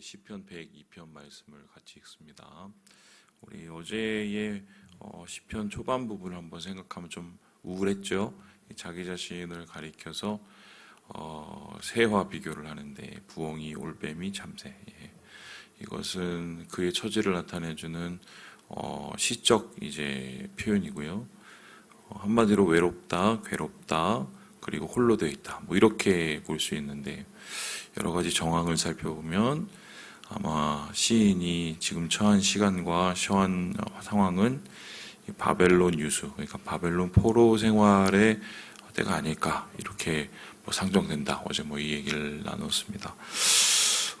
우리 시편 102편 말씀을 같이 읽습니다. 우리 어제의 어, 시편 초반 부분을 한번 생각하면 좀 우울했죠. 자기 자신을 가리켜서 어, 새와 비교를 하는데 부엉이, 올빼미, 참새. 예. 이것은 그의 처지를 나타내주는 어, 시적 이제 표현이고요. 어, 한마디로 외롭다, 괴롭다, 그리고 홀로 되어 있다. 뭐 이렇게 볼 수 있는데 여러 가지 정황을 살펴보면 아마 시인이 지금 처한 시간과 처한 상황은 이 바벨론 유수, 그러니까 바벨론 포로 생활의 때가 아닐까 이렇게 뭐 상정된다. 어제 뭐 이 얘기를 나눴습니다.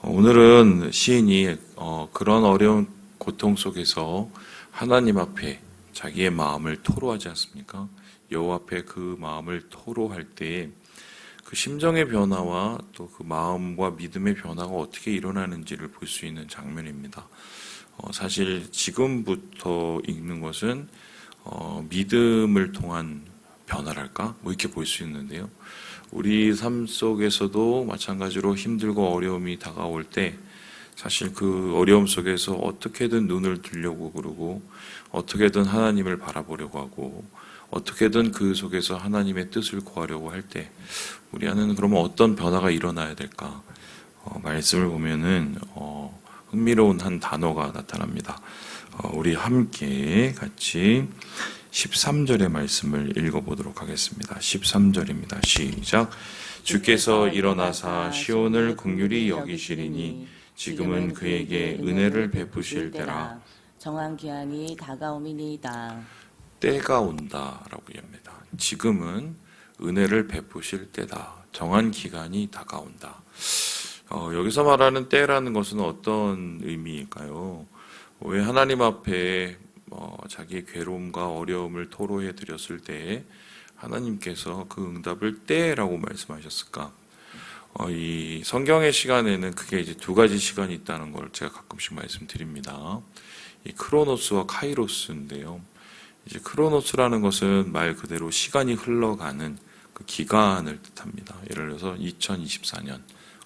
어, 오늘은 시인이 어, 그런 어려운 고통 속에서 하나님 앞에 자기의 마음을 토로하지 않습니까? 여호와 앞에 그 마음을 토로할 때에 그 심정의 변화와 또 그 마음과 믿음의 변화가 어떻게 일어나는지를 볼 수 있는 장면입니다. 어, 사실 지금부터 읽는 것은 어, 믿음을 통한 변화랄까? 뭐 이렇게 볼 수 있는데요. 우리 삶 속에서도 마찬가지로 힘들고 어려움이 다가올 때 사실 그 어려움 속에서 어떻게든 눈을 들려고 그러고 어떻게든 하나님을 바라보려고 하고 어떻게든 그 속에서 하나님의 뜻을 구하려고 할 때 우리 안에는 그러면 어떤 변화가 일어나야 될까? 어, 말씀을 보면은 어, 흥미로운 한 단어가 나타납니다. 어, 우리 함께 같이 13절의 말씀을 읽어보도록 하겠습니다. 13절입니다. 시작. 주께서 일어나사 시온을 긍휼히 여기시리니 지금은 그에게 은혜를 베푸실 때라. 정한 기한이 다가오미니이다. 때가 온다라고 합니다. 지금은 은혜를 베푸실 때다. 정한 기간이 다가온다. 어, 여기서 말하는 때라는 것은 어떤 의미일까요? 왜 하나님 앞에 어, 자기의 괴로움과 어려움을 토로해 드렸을 때 하나님께서 그 응답을 때라고 말씀하셨을까? 어, 이 성경의 시간에는 그게 이제 두 가지 시간이 있다는 걸 제가 가끔씩 말씀드립니다. 이 크로노스와 카이로스인데요. 이제 크로노스라는 것은 말 그대로 시간이 흘러가는 그 기간을 뜻합니다. 예를 들어서 2024년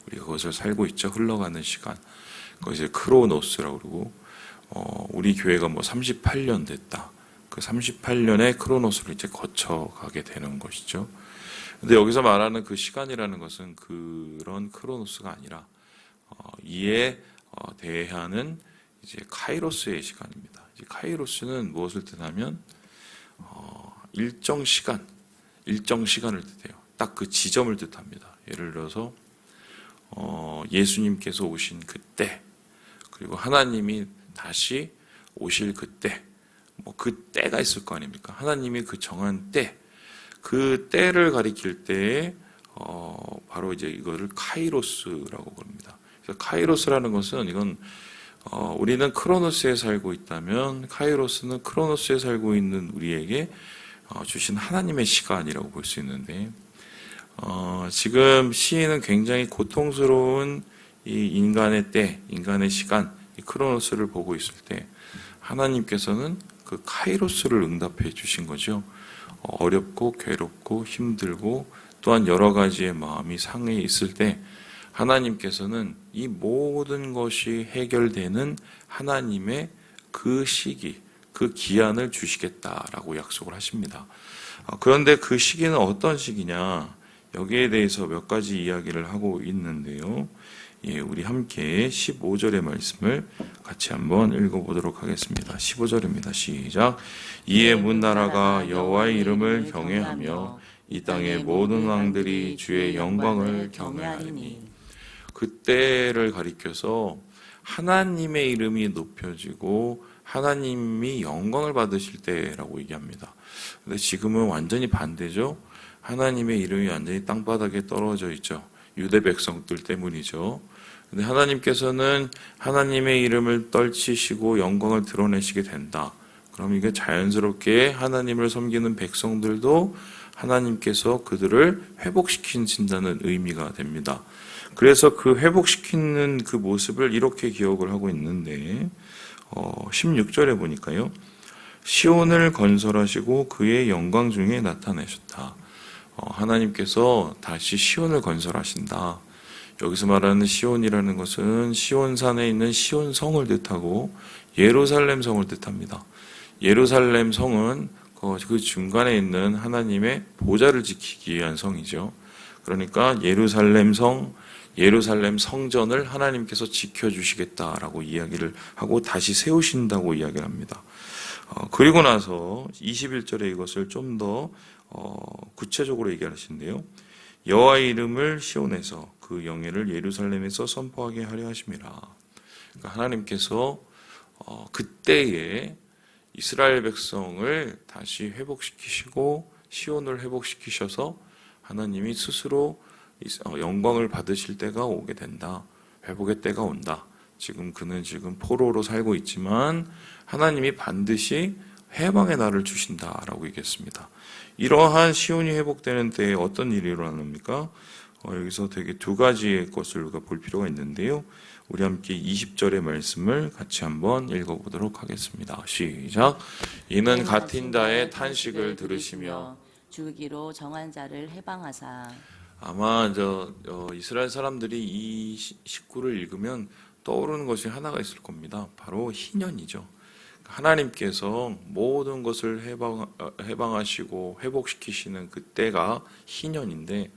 우리가 그것을 살고 있죠. 흘러가는 시간. 그것을 크로노스라고 그러고 어, 우리 교회가 뭐 38년 됐다. 그 38년의 크로노스를 이제 거쳐가게 되는 것이죠. 근데 여기서 말하는 그 시간이라는 것은 그런 크로노스가 아니라 어, 이에 어, 대하는 이제 카이로스의 시간입니다. 카이로스는 무엇을 뜻하면 어, 일정 시간, 일정 시간을 뜻해요. 딱 그 지점을 뜻합니다. 예를 들어서 어, 예수님께서 오신 그때, 그리고 하나님이 다시 오실 그때, 뭐 그 때가 있을 거 아닙니까? 하나님이 그 정한 때, 그 때를 가리킬 때에 어, 바로 이제 이거를 카이로스라고 부릅니다. 그래서 카이로스라는 것은 이건 어, 우리는 크로노스에 살고 있다면 카이로스는 크로노스에 살고 있는 우리에게 어, 주신 하나님의 시간이라고 볼 수 있는데 어, 지금 시인은 굉장히 고통스러운 이 인간의 때, 인간의 시간, 이 크로노스를 보고 있을 때 하나님께서는 그 카이로스를 응답해 주신 거죠. 어, 어렵고 괴롭고 힘들고 또한 여러 가지의 마음이 상해 있을 때 하나님께서는 이 모든 것이 해결되는 하나님의 그 시기, 그 기한을 주시겠다라고 약속을 하십니다. 어, 그런데 그 시기는 어떤 시기냐? 여기에 대해서 몇 가지 이야기를 하고 있는데요. 예, 우리 함께 15절의 말씀을 같이 한번 읽어보도록 하겠습니다. 15절입니다. 시작. 이에 문 나라가 여호와의 이름을 경외하며 이 땅의 모든 왕들이 주의 영광을 경외하리니 그때를 가리켜서 하나님의 이름이 높여지고 하나님이 영광을 받으실 때라고 얘기합니다. 근데 지금은 완전히 반대죠. 하나님의 이름이 완전히 땅바닥에 떨어져 있죠. 유대 백성들 때문이죠. 근데 하나님께서는 하나님의 이름을 떨치시고 영광을 드러내시게 된다. 그럼 이게 자연스럽게 하나님을 섬기는 백성들도 하나님께서 그들을 회복시키신다는 의미가 됩니다. 그래서 그 회복시키는 그 모습을 이렇게 기억을 하고 있는데, 어, 16절에 보니까요. 시온을 건설하시고 그의 영광 중에 나타내셨다. 어, 하나님께서 다시 시온을 건설하신다. 여기서 말하는 시온이라는 것은 시온산에 있는 시온성을 뜻하고 예루살렘 성을 뜻합니다. 예루살렘 성은 그- 그 중간에 있는 하나님의 보좌를 지키기 위한 성이죠. 그러니까 예루살렘 성, 예루살렘 성전을 하나님께서 지켜주시겠다라고 이야기를 하고 다시 세우신다고 이야기를 합니다. 어, 그리고 나서 21절에 이것을 좀더 어, 구체적으로 얘기하시는데요. 여호와의 이름을 시온에서 그 영예를 예루살렘에서 선포하게 하려 하심이라. 그러니까 하나님께서 어, 그때에 이스라엘 백성을 다시 회복시키시고 시온을 회복시키셔서 하나님이 스스로 영광을 받으실 때가 오게 된다. 회복의 때가 온다. 지금 그는 지금 포로로 살고 있지만 하나님이 반드시 해방의 날을 주신다라고 얘기했습니다. 이러한 시온이 회복되는 때에 어떤 일이 일어납니까? 어, 여기서 되게 두 가지의 것을 우리가 볼 필요가 있는데요. 우리 함께 20절의 말씀을 같이 한번 읽어보도록 하겠습니다. 시작. 이는 같은 자의 탄식을 들으시며 주기로 정한 자를 해방하사 아마 저 어, 이스라엘 사람들이 이 19를 읽으면 떠오르는 것이 하나가 있을 겁니다. 바로 희년이죠. 하나님께서 모든 것을 해방, 어, 해방하시고 회복시키시는 그 때가 희년인데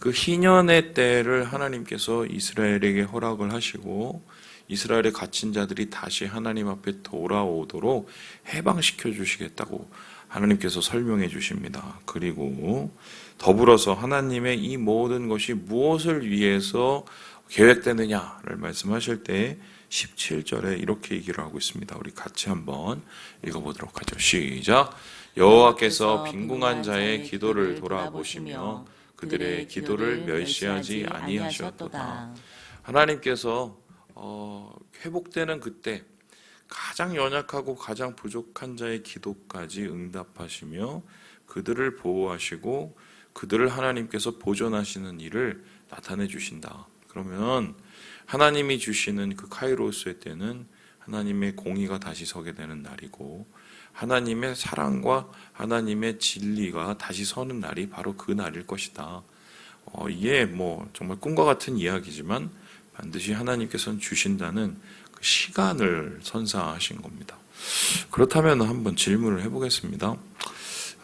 그 희년의 때를 하나님께서 이스라엘에게 허락을 하시고 이스라엘의 갇힌 자들이 다시 하나님 앞에 돌아오도록 해방시켜 주시겠다고 하나님께서 설명해 주십니다. 그리고 더불어서 하나님의 이 모든 것이 무엇을 위해서 계획되느냐를 말씀하실 때 17절에 이렇게 얘기를 하고 있습니다. 우리 같이 한번 읽어보도록 하죠. 시작. 여호와께서 빈궁한 자의 기도를 돌아보시며 그들의 기도를 멸시하지 아니하셨도다. 하나님께서 어, 회복되는 그때 가장 연약하고 가장 부족한 자의 기도까지 응답하시며 그들을 보호하시고 그들을 하나님께서 보존하시는 일을 나타내 주신다. 그러면 하나님이 주시는 그 카이로스의 때는 하나님의 공의가 다시 서게 되는 날이고 하나님의 사랑과 하나님의 진리가 다시 서는 날이 바로 그 날일 것이다. 어, 이게 뭐 정말 꿈과 같은 이야기지만 반드시 하나님께서는 주신다는 그 시간을 선사하신 겁니다. 그렇다면 한번 질문을 해보겠습니다.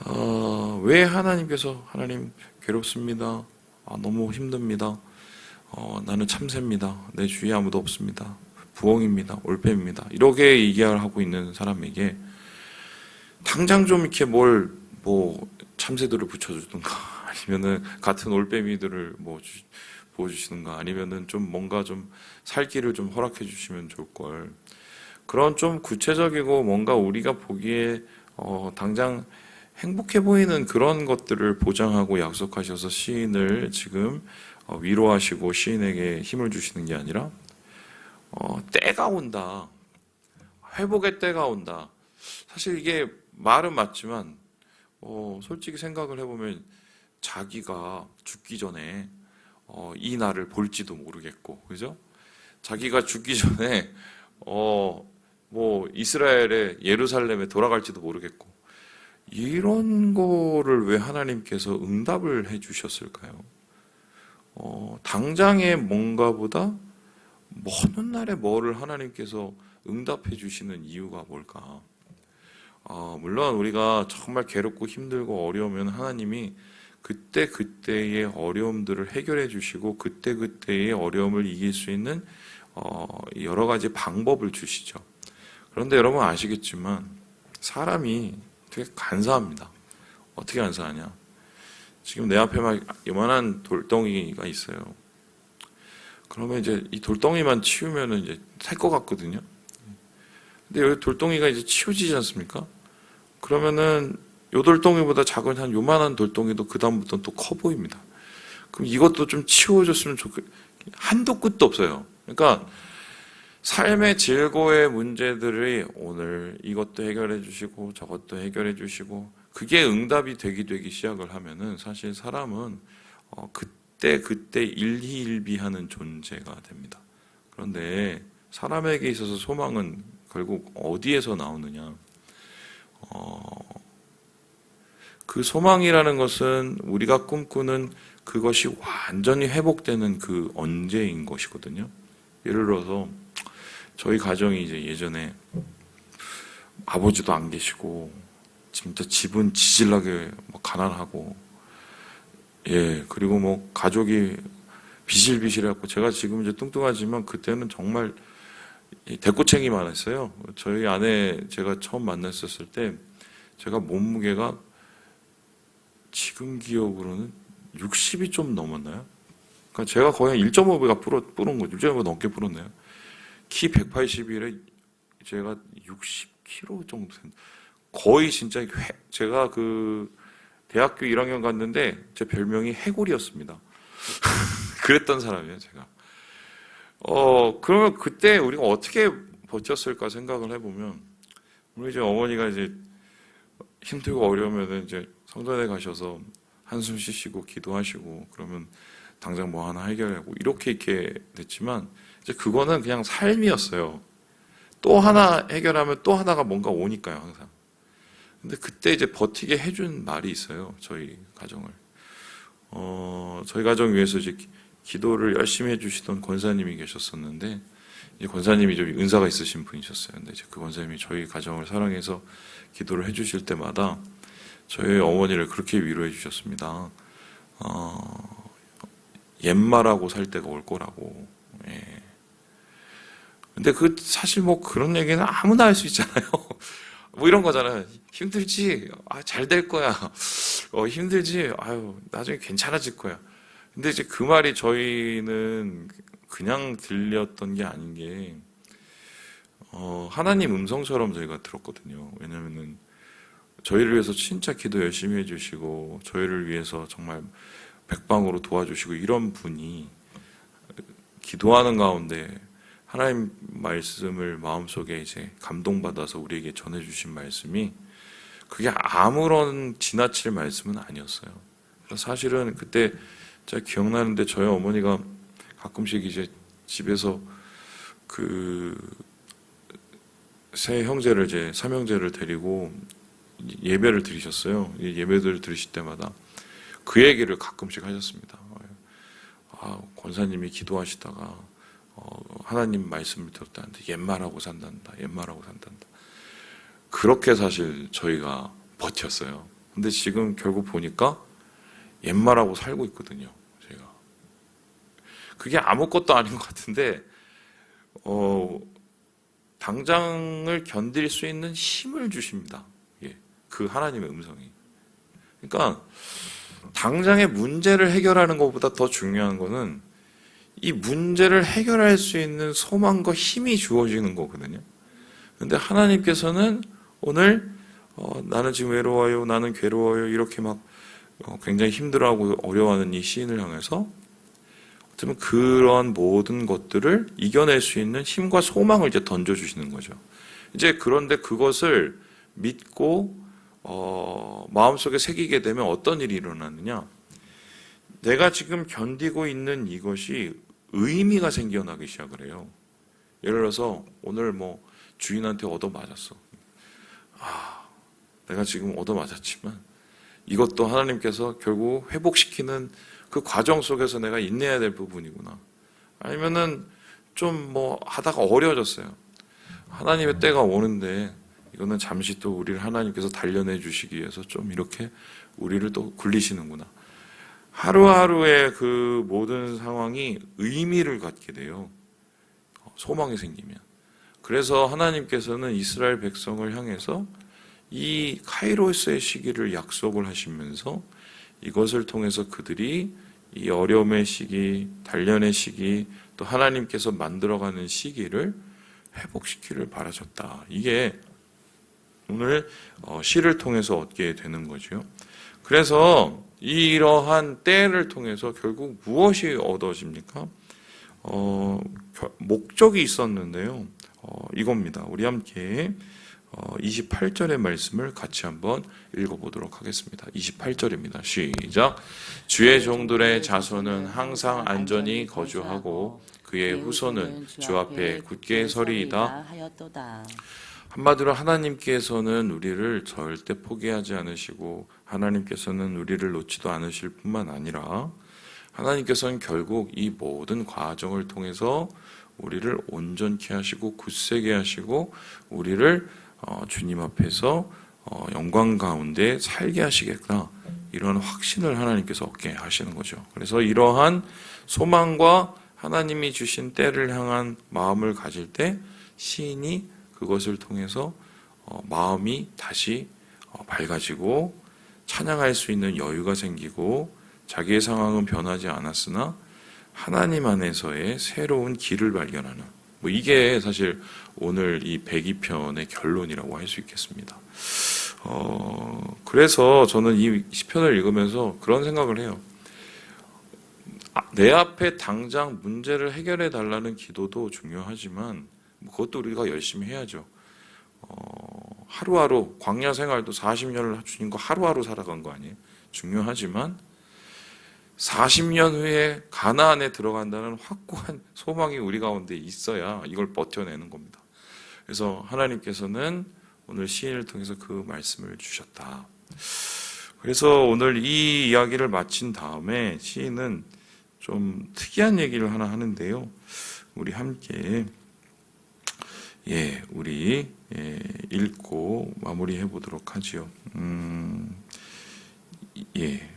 어, 왜 하나님께서 하나님 괴롭습니다. 아, 너무 힘듭니다. 어, 나는 참새입니다. 내 주위에 아무도 없습니다. 부엉입니다. 올빼입니다. 이렇게 얘기를 하고 있는 사람에게 당장 좀 이렇게 뭘 뭐 참새들을 붙여주든가 아니면은 같은 올빼미들을 뭐 주- 보여주시든가 아니면은 좀 뭔가 좀 살기를 좀 허락해 주시면 좋을 걸 그런 좀 구체적이고 뭔가 우리가 보기에 어, 당장 행복해 보이는 그런 것들을 보장하고 약속하셔서 시인을 지금 어, 위로하시고 시인에게 힘을 주시는 게 아니라 어, 때가 온다. 회복의 때가 온다. 사실 이게 말은 맞지만 어, 솔직히 생각을 해보면 자기가 죽기 전에 어, 이 날을 볼지도 모르겠고, 그죠? 자기가 죽기 전에 어, 뭐 이스라엘의 예루살렘에 돌아갈지도 모르겠고 이런 거를 왜 하나님께서 응답을 해주셨을까요? 어, 당장의 뭔가보다 먼 날에 뭐를 하나님께서 응답해 주시는 이유가 뭘까? 어, 물론 우리가 정말 괴롭고 힘들고 어려우면 하나님이 그때 그때의 어려움들을 해결해 주시고 그때 그때의 어려움을 이길 수 있는 어, 여러 가지 방법을 주시죠. 그런데 여러분 아시겠지만 사람이 되게 간사합니다. 어떻게 간사하냐? 지금 내 앞에 막 요만한 돌덩이가 있어요. 그러면 이제 이 돌덩이만 치우면은 이제 살 것 같거든요. 근데 여기 돌덩이가 이제 치워지지 않습니까? 그러면은 요 돌덩이보다 작은 한 요만한 돌덩이도 그 다음부터는 또 커 보입니다. 그럼 이것도 좀 치워줬으면 좋겠. 한도 끝도 없어요. 그러니까 삶의 질고의 문제들이 오늘 이것도 해결해 주시고 저것도 해결해 주시고 그게 응답이 되기 되기 시작을 하면은 사실 사람은 어, 그때 그때 일희일비하는 존재가 됩니다. 그런데 사람에게 있어서 소망은 결국 어디에서 나오느냐? 어, 그 소망이라는 것은 우리가 꿈꾸는 그것이 완전히 회복되는 그 언제인 것이거든요. 예를 들어서 저희 가정이 이제 예전에 아버지도 안 계시고 진짜 집은 지질나게 뭐 가난하고 예 그리고 뭐 가족이 비실비실해갖고 제가 지금 이제 뚱뚱하지만 그때는 정말 이 대꼬챙이 많았어요. 저희 아내 제가 처음 만났었을 때 제가 몸무게가 지금 기억으로는 60이 좀 넘었나요? 그러니까 제가 거의 1.5배가 불어, 불은 거죠. 1.5배 넘게 불었네요. 키 181에 제가 60kg 정도 된 거의 진짜 회- 제가 그 대학교 1학년 갔는데 제 별명이 해골이었습니다. 그랬던 사람이에요, 제가. 어, 그러면 그때 우리가 어떻게 버텼을까 생각을 해보면, 우리 이제 어머니가 이제 힘들고 어려우면 이제 성전에 가셔서 한숨 쉬시고 기도하시고 그러면 당장 뭐 하나 해결하고 이렇게 이렇게 됐지만 이제 그거는 그냥 삶이었어요. 또 하나 해결하면 또 하나가 뭔가 오니까요, 항상. 근데 그때 이제 버티게 해준 말이 있어요, 저희 가정을. 어, 저희 가정 위해서 이제 기- 기도를 열심히 해주시던 권사님이 계셨었는데, 이 권사님이 좀 은사가 있으신 분이셨어요. 근데 이제 그 권사님이 저희 가정을 사랑해서 기도를 해주실 때마다 저희 어머니를 그렇게 위로해 주셨습니다. 어, 옛말하고 살 때가 올 거라고. 예. 근데 그 사실 뭐 그런 얘기는 아무나 할 수 있잖아요. 뭐 이런 거잖아요. 힘들지? 아, 잘 될 거야. 어, 힘들지? 아유, 나중에 괜찮아질 거야. 근데 이제 그 말이 저희는 그냥 들렸던 게 아닌 게, 어, 하나님 음성처럼 저희가 들었거든요. 왜냐면은 저희를 위해서 진짜 기도 열심히 해주시고, 저희를 위해서 정말 백방으로 도와주시고, 이런 분이 기도하는 가운데 하나님 말씀을 마음속에 이제 감동받아서 우리에게 전해주신 말씀이 그게 아무런 지나칠 말씀은 아니었어요. 그래서 사실은 그때 제가 기억나는데 저희 어머니가 가끔씩 이제 집에서 그 세 형제를 이제 삼형제를 데리고 예배를 드리셨어요. 이 예배를 드리실 때마다 그 얘기를 가끔씩 하셨습니다. 아, 권사님이 기도하시다가 어, 하나님 말씀을 들었다는데 옛말하고 산단다. 옛말하고 산단다. 그렇게 사실 저희가 버텼어요. 근데 지금 결국 보니까 옛말하고 살고 있거든요. 그게 아무것도 아닌 것 같은데 어, 당장을 견딜 수 있는 힘을 주십니다. 예, 그 하나님의 음성이. 그러니까 당장의 문제를 해결하는 것보다 더 중요한 거는 이 문제를 해결할 수 있는 소망과 힘이 주어지는 거거든요. 근데 하나님께서는 오늘 어, 나는 지금 외로워요, 나는 괴로워요 이렇게 막 어, 굉장히 힘들어하고 어려워하는 이 시인을 향해서 어쩌면 그런 모든 것들을 이겨낼 수 있는 힘과 소망을 이제 던져주시는 거죠. 이제 그런데 그것을 믿고 어, 마음속에 새기게 되면 어떤 일이 일어나느냐? 내가 지금 견디고 있는 이것이 의미가 생겨나기 시작을 해요. 예를 들어서 오늘 뭐 주인한테 얻어 맞았어. 아, 내가 지금 얻어 맞았지만 이것도 하나님께서 결국 회복시키는 그 과정 속에서 내가 인내해야 될 부분이구나. 아니면은 좀 뭐 하다가 어려워졌어요. 하나님의 때가 오는데 이거는 잠시 또 우리를 하나님께서 단련해 주시기 위해서 좀 이렇게 우리를 또 굴리시는구나. 하루하루의 그 모든 상황이 의미를 갖게 돼요. 소망이 생기면. 그래서 하나님께서는 이스라엘 백성을 향해서 이 카이로스의 시기를 약속을 하시면서 이것을 통해서 그들이 이 어려움의 시기, 단련의 시기, 또 하나님께서 만들어가는 시기를 회복시키를 바라셨다. 이게 오늘 어, 시를 통해서 얻게 되는 거죠. 그래서 이러한 때를 통해서 결국 무엇이 얻어집니까? 어, 겨- 목적이 있었는데요. 어, 이겁니다. 우리 함께 어, 28절의 말씀을 같이 한번 읽어보도록 하겠습니다. 28절입니다. 시작. 주의 종들의 자손은 항상 안전히 거주하고 그의 후손은 주 앞에 굳게 서리이다. 한마디로 하나님께서는 우리를 절대 포기하지 않으시고 하나님께서는 우리를 놓지도 않으실 뿐만 아니라 하나님께서는 결국 이 모든 과정을 통해서 우리를 온전케 하시고 굳세게 하시고 우리를 어, 주님 앞에서 어, 영광 가운데 살게 하시겠구나 이런 확신을 하나님께서 얻게 하시는 거죠. 그래서 이러한 소망과 하나님이 주신 때를 향한 마음을 가질 때 시인이 그것을 통해서 어, 마음이 다시 어, 밝아지고 찬양할 수 있는 여유가 생기고 자기의 상황은 변하지 않았으나 하나님 안에서의 새로운 길을 발견하는 뭐 이게 사실 오늘 이 102편의 결론이라고 할 수 있겠습니다. 어, 그래서 저는 이 시편을 읽으면서 그런 생각을 해요. 아, 내 앞에 당장 문제를 해결해 달라는 기도도 중요하지만 뭐 그것도 우리가 열심히 해야죠. 어, 하루하루 광야 생활도 40년을 주님과 하루하루 살아간 거 아니에요? 중요하지만 40년 후에 가나안에 들어간다는 확고한 소망이 우리 가운데 있어야 이걸 버텨내는 겁니다. 그래서 하나님께서는 오늘 시인을 통해서 그 말씀을 주셨다. 그래서 오늘 이 이야기를 마친 다음에 시인은 좀 특이한 얘기를 하나 하는데요. 우리 함께 예, 우리 예, 읽고 마무리해 보도록 하지요. 음, 예,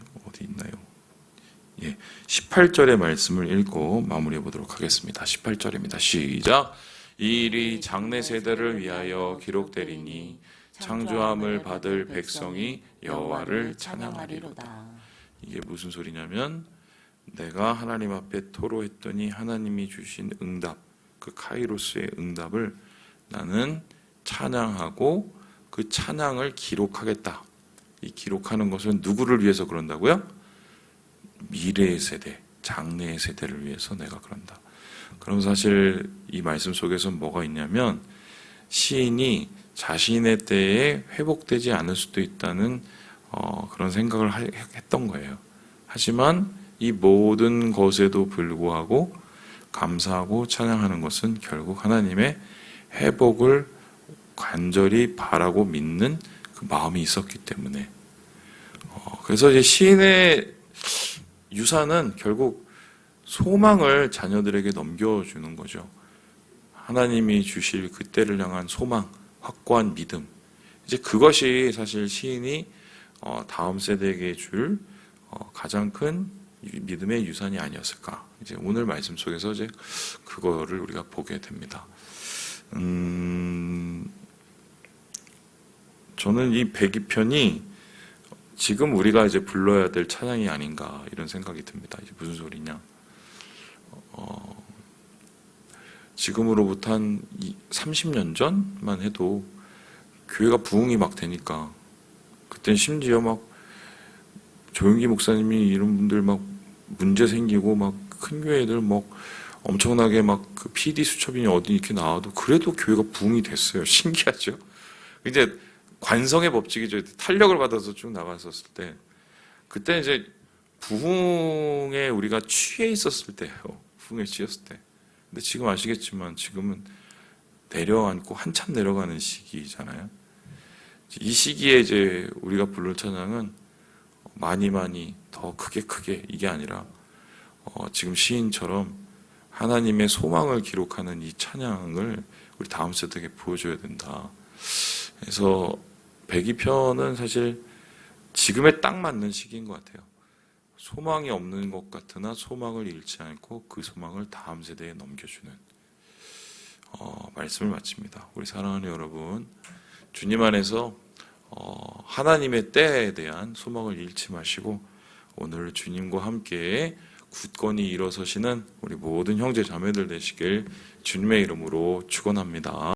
18절의 말씀을 읽고 마무리해 보도록 하겠습니다. 18절입니다. 시작. 이 일이 장래 세대를 위하여 기록되리니 창조함을 받을 백성이 여호와를 찬양하리로다. 이게 무슨 소리냐면 내가 하나님 앞에 토로했더니 하나님이 주신 응답, 그 카이로스의 응답을 나는 찬양하고 그 찬양을 기록하겠다. 이 기록하는 것은 누구를 위해서 그런다고요? 미래의 세대, 장래의 세대를 위해서 내가 그런다. 그럼 사실 이 말씀 속에서 뭐가 있냐면 시인이 자신의 때에 회복되지 않을 수도 있다는 어, 그런 생각을 하- 했던 거예요. 하지만 이 모든 것에도 불구하고 감사하고 찬양하는 것은 결국 하나님의 회복을 간절히 바라고 믿는 그 마음이 있었기 때문에 어, 그래서 이제 시인의 유산은 결국 소망을 자녀들에게 넘겨주는 거죠. 하나님이 주실 그때를 향한 소망, 확고한 믿음. 이제 그것이 사실 시인이 어, 다음 세대에게 줄 어, 가장 큰 유- 믿음의 유산이 아니었을까. 이제 오늘 말씀 속에서 이제 그거를 우리가 보게 됩니다. 음, 저는 이 102편이 지금 우리가 이제 불러야 될 찬양이 아닌가 이런 생각이 듭니다. 이게 무슨 소리냐? 어, 지금으로부터 한 30년 전만 해도 교회가 부흥이 막 되니까 그땐 심지어 막 조용기 목사님이 이런 분들 막 문제 생기고 막 큰 교회들 막 엄청나게 막그 PD 수첩인이 어디 이렇게 나와도 그래도 교회가 부흥이 됐어요. 신기하죠? 이제 관성의 법칙이죠. 탄력을 받아서 쭉 나갔었을 때 그때 이제 부흥에 우리가 취해 있었을 때예요. 부흥에 취했을 때. 근데 지금 아시겠지만 지금은 내려앉고 한참 내려가는 시기잖아요. 이 시기에 이제 우리가 부를 찬양은 많이 많이 더 크게 크게 이게 아니라 어, 지금 시인처럼 하나님의 소망을 기록하는 이 찬양을 우리 다음 세대에게 보여줘야 된다. 그래서 102편은 사실 지금에 딱 맞는 시기인 것 같아요. 소망이 없는 것 같으나 소망을 잃지 않고 그 소망을 다음 세대에 넘겨주는 어, 말씀을 마칩니다. 우리 사랑하는 여러분, 주님 안에서 어, 하나님의 때에 대한 소망을 잃지 마시고 오늘 주님과 함께 굳건히 일어서시는 우리 모든 형제 자매들 되시길 주님의 이름으로 축원합니다.